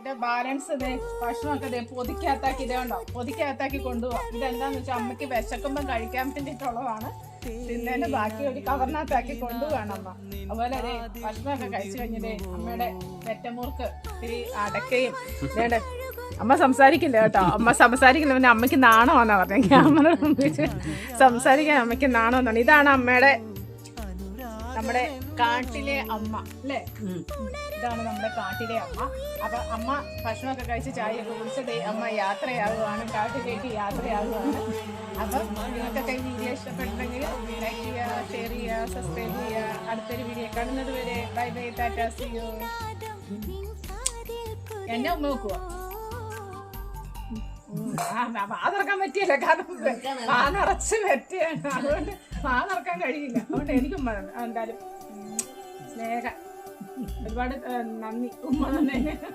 ഇതിന്റെ ബാലൻസ് ഇതേ ഭക്ഷണമൊക്കെ ഇതേ പൊതിക്കകത്താക്കി ഇതേ ഉണ്ടോ? പൊതിക്കകത്താക്കി കൊണ്ടുപോകാം ഇതെന്താന്ന് വെച്ചാൽ അമ്മയ്ക്ക് വിശക്കുമ്പോൾ കഴിക്കാൻ വേണ്ടിയിട്ടുള്ളതാണ് പിന്നെ ബാക്കി ഒരു കവറിനകത്താക്കി കൊണ്ടുപോകണം അമ്മ. അതുപോലെ അതെ ഭക്ഷണമൊക്കെ കഴിച്ചു കഴിഞ്ഞതേ അമ്മയുടെ വെറ്റമൂർക്ക് ഇത്തിരി അടക്കയും വേണ്ട അമ്മ സംസാരിക്കില്ല കേട്ടോ. അമ്മ സംസാരിക്കില്ല പിന്നെ അമ്മയ്ക്ക് ക്യാമറ മുമ്പിൽ സംസാരിക്കാൻ അമ്മയ്ക്ക് നാണമെന്നാണ്. ഇതാണ് അമ്മയുടെ നമ്മുടെ കാട്ടിലെ അമ്മ അല്ലേ ഇതാണ് നമ്മുടെ കാട്ടിലെ അമ്മ അപ്പൊ അമ്മ ഭക്ഷണമൊക്കെ കഴിച്ച് ചായയൊക്കെ കുടിച്ചത് അമ്മ യാത്രയാകുകയാണ് കാട്ടിലേക്ക് യാത്രയാകുകയാണ് അപ്പൊ നിങ്ങൾക്കൊക്കെ വീഡിയോ ഇഷ്ടപ്പെട്ടെങ്കിൽ ലൈക്ക് ചെയ്യുക ഷെയർ ചെയ്യുക സബ്സ്ക്രൈബ് ചെയ്യുക അടുത്തൊരു വീഡിയോ കാണുന്നത് വരെ ബൈ ബൈ ടാറ്റാ സിയോ എന്നെ ഉമ്മ നോക്കുക വാതിറക്കാൻ പറ്റിയല്ല കാരണം വാനടച്ച് പറ്റിയാണ് അതുകൊണ്ട് വാതിറക്കാൻ കഴിയില്ല. അതുകൊണ്ട് എനിക്കും എന്തായാലും സ്നേഹ. ഒരുപാട് നന്ദി. ഉമ്മ തന്നെ